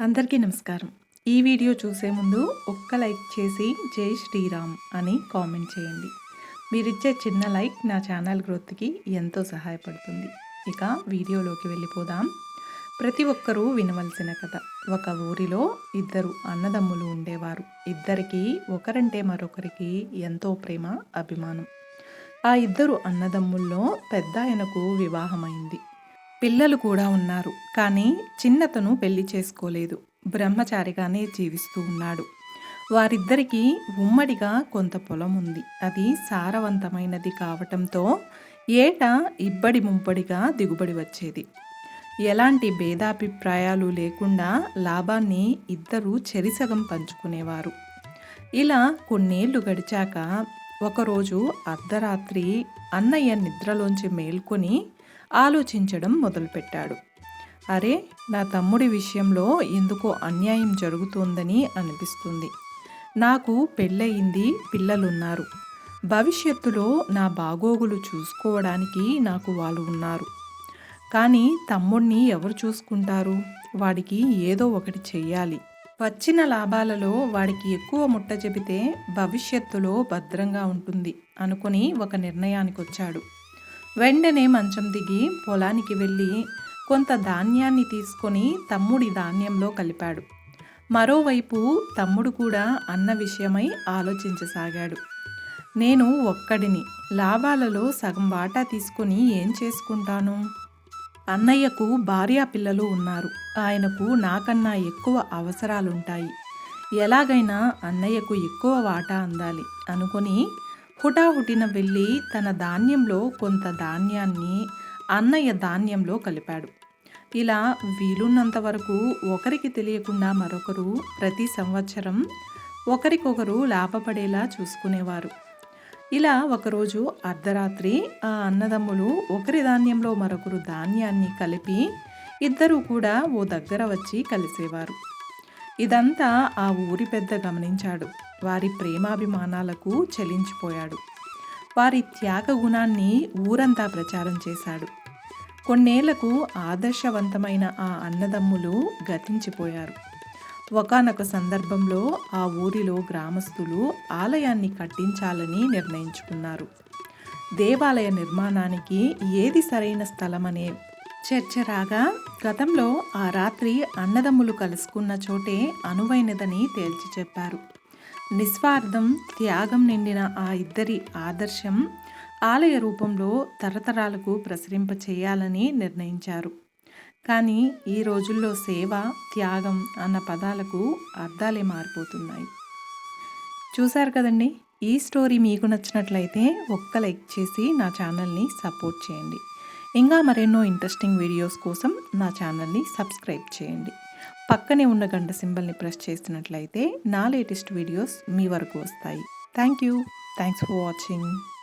అందరికీ నమస్కారం. ఈ వీడియో చూసే ముందు ఒక్క లైక్ చేసి జై శ్రీరామ్ అని కామెంట్ చేయండి. మీరిచ్చే చిన్న లైక్ నా ఛానల్ గ్రోత్కి ఎంతో సహాయపడుతుంది. ఇక వీడియోలోకి వెళ్ళిపోదాం. ప్రతి ఒక్కరూ వినవలసిన కథ. ఒక ఊరిలో ఇద్దరు అన్నదమ్ములు ఉండేవారు. ఇద్దరికి ఒకరంటే మరొకరికి ఎంతో ప్రేమ అభిమానం. ఆ ఇద్దరు అన్నదమ్ముల్లో పెద్ద ఆయనకు వివాహమైంది. పిల్లలు కూడా ఉన్నారు కానీ చిన్నతను పెళ్ళి చేసుకోలేదు. బ్రహ్మచారిగానే జీవిస్తూ ఉన్నాడు. వారిద్దరికీ ఉమ్మడిగా కొంత పొలం ఉంది. అది సారవంతమైనది కావటంతో ఏటా ఇబ్బడి ముంపడిగా దిగుబడి వచ్చేది. ఎలాంటి భేదాభిప్రాయాలు లేకుండా లాభాన్ని ఇద్దరూ చెరిసగం పంచుకునేవారు. ఇలా కొన్నేళ్ళు గడిచాక ఒకరోజు అర్ధరాత్రి అన్నయ్య నిద్రలోంచి మేల్కొని ఆలోచించడం మొదలుపెట్టాడు. అరే నా తమ్ముడి విషయంలో ఎందుకో అన్యాయం జరుగుతోందని అనిపిస్తుంది. నాకు పెళ్ళయింది పిల్లలున్నారు. భవిష్యత్తులో నా బాగోగులు చూసుకోవడానికి నాకు వాళ్ళు ఉన్నారు. కానీ తమ్ముడిని ఎవరు చూసుకుంటారు? వాడికి ఏదో ఒకటి చెయ్యాలి. వచ్చిన లాభాలలో వాడికి ఎక్కువ ముట్ట చెబితే భవిష్యత్తులో భద్రంగా ఉంటుంది అనుకుని ఒక నిర్ణయానికి వచ్చాడు వెంటనే మంచం దిగి పొలానికి వెళ్ళి కొంత ధాన్యాన్ని తీసుకొని తమ్ముడి ధాన్యంలో కలిపాడు. మరోవైపు తమ్ముడు కూడా అన్న విషయమై ఆలోచించసాగాడు. నేను ఒక్కడిని లాభాలలో సగం వాటా తీసుకొని ఏం చేసుకుంటాను? అన్నయ్యకు భార్యా పిల్లలు ఉన్నారు. ఆయనకు నాకన్నా ఎక్కువ అవసరాలుంటాయి. ఎలాగైనా అన్నయ్యకు ఎక్కువ వాటా అందాలి అనుకొని హుటాహుటిన వెళ్ళి తన ధాన్యంలో కొంత ధాన్యాన్ని అన్నయ్య ధాన్యంలో కలిపాడు. ఇలా వీలున్నంత వరకు ఒకరికి తెలియకుండా మరొకరు ప్రతి సంవత్సరం ఒకరికొకరు లాభపడేలా చూసుకునేవారు. ఇలా ఒకరోజు అర్ధరాత్రి ఆ అన్నదమ్ములు ఒకరి ధాన్యంలో మరొకరు ధాన్యాన్ని కలిపి ఇద్దరూ కూడా ఓ దగ్గర వచ్చి కలిసేవారు. ఇదంతా ఆ ఊరి పెద్ద గమనించాడు. వారి ప్రేమాభిమానాలకు చెలించిపోయాడు. వారి త్యాగ గుణాన్ని ఊరంతా ప్రచారం చేశాడు. కొన్నేళ్ళకు ఆదర్శవంతమైన ఆ అన్నదమ్ములు గతించిపోయారు. ఒకనొక సందర్భంలో ఆ ఊరిలో గ్రామస్తులు ఆలయాన్ని కట్టించాలని నిర్ణయించుకున్నారు. దేవాలయ నిర్మాణానికి ఏది సరైన స్థలమనే చర్చ రాగా గతంలో ఆ రాత్రి అన్నదమ్ములు కలుసుకున్న చోటే అనువైనదని తేల్చి చెప్పారు. నిస్వార్థం త్యాగం నిండిన ఆ ఇద్దరి ఆదర్శం ఆలయ రూపంలో తరతరాలకు ప్రసరింప చేయాలని నిర్ణయించారు. కానీ ఈ రోజుల్లో సేవ త్యాగం అన్న పదాలకు అర్థాలే మారిపోతున్నాయి. చూశారు కదండి? ఈ స్టోరీ మీకు నచ్చినట్లయితే ఒక్క లైక్ చేసి నా ఛానల్ని సపోర్ట్ చేయండి. ఇంకా మరెన్నో ఇంట్రెస్టింగ్ వీడియోస్ కోసం నా ఛానల్ని సబ్స్క్రైబ్ చేయండి. పక్కనే ఉన్న గంట సింబల్ని ప్రెస్ చేసినట్లయితే నా లేటెస్ట్ వీడియోస్ మీ వరకు వస్తాయి. Thank you. Thanks for watching.